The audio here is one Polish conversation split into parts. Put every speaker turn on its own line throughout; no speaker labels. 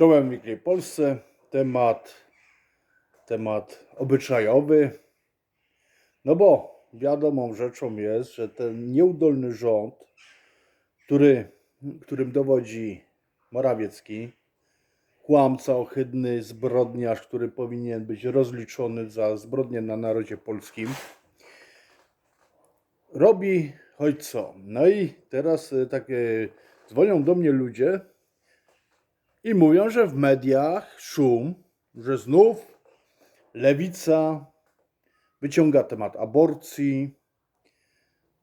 Czołem w Wielkiej Polsce. Temat, temat obyczajowy. No bo wiadomą rzeczą jest, że ten nieudolny rząd, który, którym dowodzi Morawiecki, kłamca ohydny, zbrodniarz, który powinien być rozliczony za zbrodnie na narodzie polskim, robi choć co. No i teraz e, takie dzwonią do mnie ludzie i mówią, że w mediach szum, że znów lewica wyciąga temat aborcji,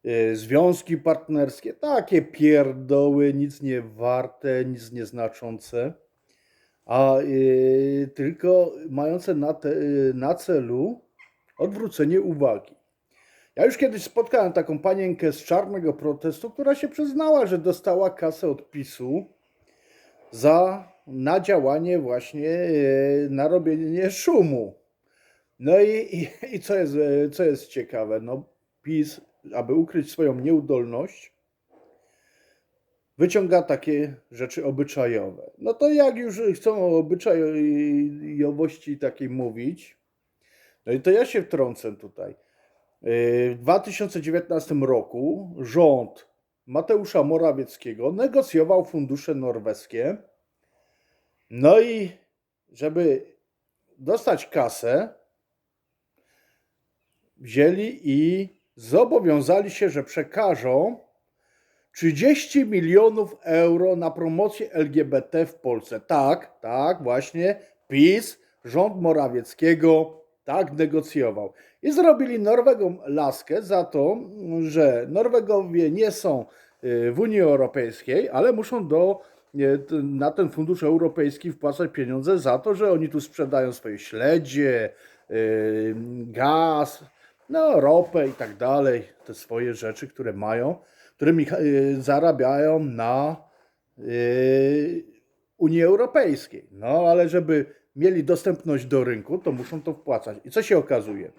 e, związki partnerskie, takie pierdoły, nic nie warte, nic nieznaczące, a e, tylko mające na, te, na celu odwrócenie uwagi. Ja już kiedyś spotkałem taką panienkę z czarnego protestu, która się przyznała, że dostała kasę od PiSu za na działanie właśnie e, na robienie szumu. No i, i, i co, jest, e, co jest ciekawe, no PiS, aby ukryć swoją nieudolność, wyciąga takie rzeczy obyczajowe. No to jak już chcą o obyczajowości takiej mówić, no i to ja się wtrącę tutaj. W 2019 roku rząd Mateusza Morawieckiego negocjował fundusze norweskie. No i żeby dostać kasę, wzięli i zobowiązali się, że przekażą 30 milionów euro na promocję LGBT w Polsce. Tak, tak, właśnie PiS, rząd Morawieckiego tak negocjował. I zrobili Norwegom laskę za to, że Norwegowie nie są y, w Unii Europejskiej, ale muszą do, y, na ten fundusz europejski wpłacać pieniądze za to, że oni tu sprzedają swoje śledzie, y, gaz, no, ropę i tak dalej, te swoje rzeczy, które mają, którymi zarabiają na Unii Europejskiej. No, ale żeby mieli dostępność do rynku, to muszą to wpłacać. I co się okazuje?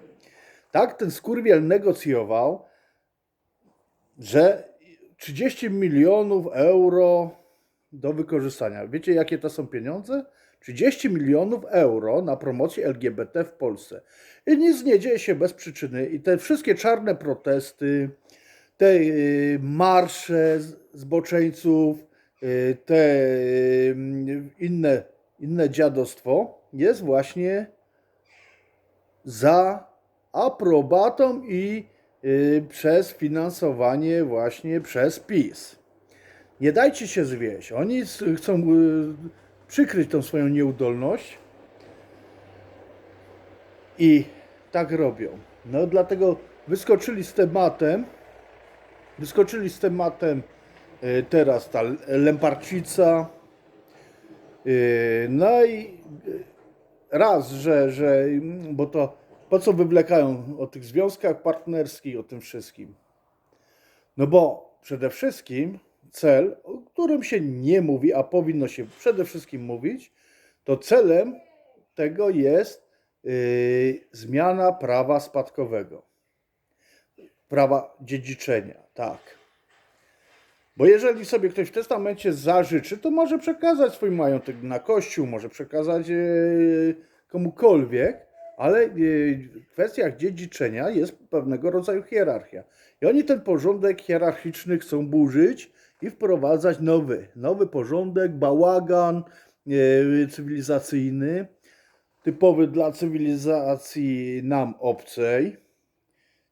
Tak, ten skurwiel negocjował, że 30 milionów euro do wykorzystania. Wiecie, jakie to są pieniądze? 30 milionów euro na promocję LGBT w Polsce. I nic nie dzieje się bez przyczyny. I te wszystkie czarne protesty, te y, marsze zboczeńców, y, te y, inne, inne dziadostwo jest właśnie za aprobatą i y, przez finansowanie właśnie przez PiS. Nie dajcie się zwieść. Oni chcą y, przykryć tą swoją nieudolność i tak robią. No dlatego wyskoczyli z tematem, wyskoczyli z tematem y, teraz ta Lemparcica. Y, No i y, raz, że, że bo to po co wywlekają o tych związkach partnerskich, o tym wszystkim? No bo przede wszystkim cel, o którym się nie mówi, a powinno się przede wszystkim mówić, to celem tego jest yy, zmiana prawa spadkowego, prawa dziedziczenia, tak. Bo jeżeli sobie ktoś w testamencie zażyczy, to może przekazać swój majątek na kościół, może przekazać yy, komukolwiek, ale yy, w kwestiach dziedziczenia jest pewnego rodzaju hierarchia. I oni ten porządek hierarchiczny chcą burzyć i wprowadzać nowy, nowy porządek, bałagan yy, cywilizacyjny, typowy dla cywilizacji nam obcej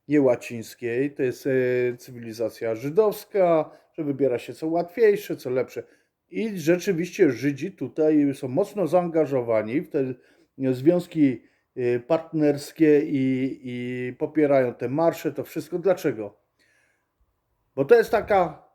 nie łacińskiej, to jest e, cywilizacja żydowska, że wybiera się co łatwiejsze, co lepsze. I rzeczywiście Żydzi tutaj są mocno zaangażowani w te e, związki e, partnerskie i, i popierają te marsze, to wszystko. Dlaczego? Bo to jest taka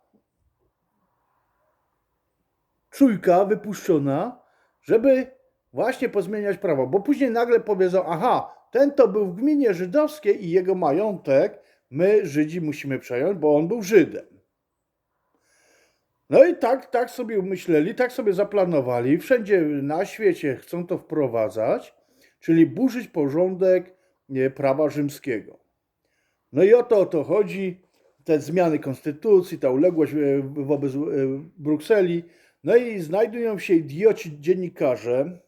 czujka wypuszczona, żeby właśnie pozmieniać prawo, bo później nagle powiedzą, aha, ten to był w gminie żydowskiej i jego majątek my Żydzi musimy przejąć, bo on był Żydem. No i tak, tak sobie myśleli, tak sobie zaplanowali. Wszędzie na świecie chcą to wprowadzać, czyli burzyć porządek prawa rzymskiego. No i o to, o to chodzi. Te zmiany konstytucji, ta uległość e, wobec e, Brukseli, No i znajdują się idioci dziennikarze,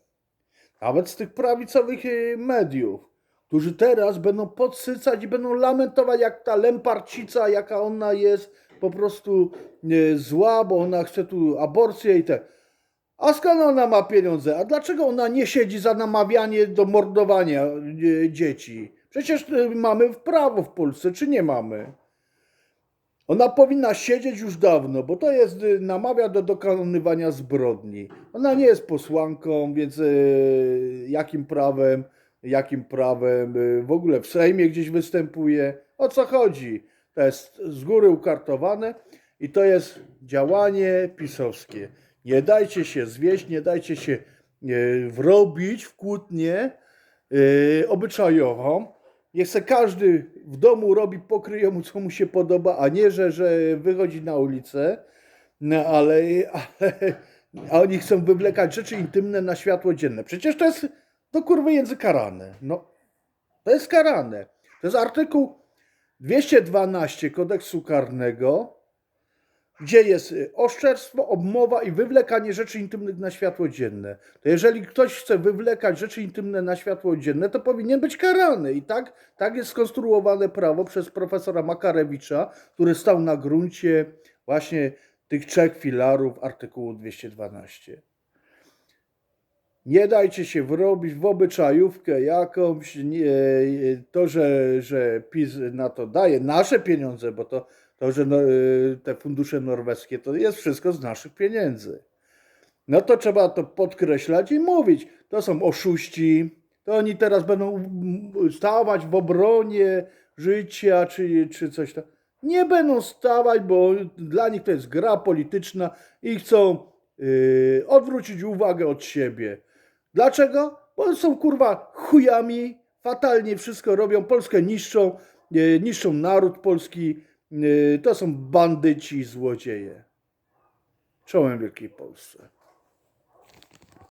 nawet z tych prawicowych e, mediów, którzy teraz będą podsycać i będą lamentować, jak ta lemparcica, jaka ona jest po prostu e, zła, bo ona chce tu aborcję i te. A skąd ona ma pieniądze? A dlaczego ona nie siedzi za namawianie do mordowania e, dzieci? Przecież e, mamy prawo w Polsce, czy nie mamy? Ona powinna siedzieć już dawno, bo to jest, namawia do dokonywania zbrodni. Ona nie jest posłanką, więc jakim prawem, jakim prawem w ogóle w Sejmie gdzieś występuje? O co chodzi? To jest z góry ukartowane i to jest działanie pisowskie. Nie dajcie się zwieść, nie dajcie się y, wrobić w kłótnię y, obyczajową. Niech se każdy w domu robi pokryjomu, co mu się podoba, a nie, że, że wychodzi na ulicę, no ale, ale a oni chcą wywlekać rzeczy intymne na światło dzienne. Przecież to jest do kurwy karane. No, to jest karane. To jest artykuł 212 kodeksu karnego, gdzie jest y, oszczerstwo, obmowa i wywlekanie rzeczy intymnych na światło dzienne. To jeżeli ktoś chce wywlekać rzeczy intymne na światło dzienne, to powinien być karany. I tak, tak jest skonstruowane prawo przez profesora Makarewicza, który stał na gruncie właśnie tych trzech filarów artykułu 212. Nie dajcie się wrobić w obyczajówkę jakąś, nie, to, że, że PiS na to daje nasze pieniądze, bo to, to że no, y, te fundusze norweskie to jest wszystko z naszych pieniędzy. No to trzeba to podkreślać i mówić. To są oszuści, to oni teraz będą stawać w obronie życia czy, czy coś tam. Nie będą stawać, bo dla nich to jest gra polityczna i chcą yy, odwrócić uwagę od siebie. Dlaczego? Bo są kurwa chujami, fatalnie wszystko robią, Polskę niszczą, yy, niszczą naród polski. Yy, to są bandyci, złodzieje. Czołem Wielkiej Polsce.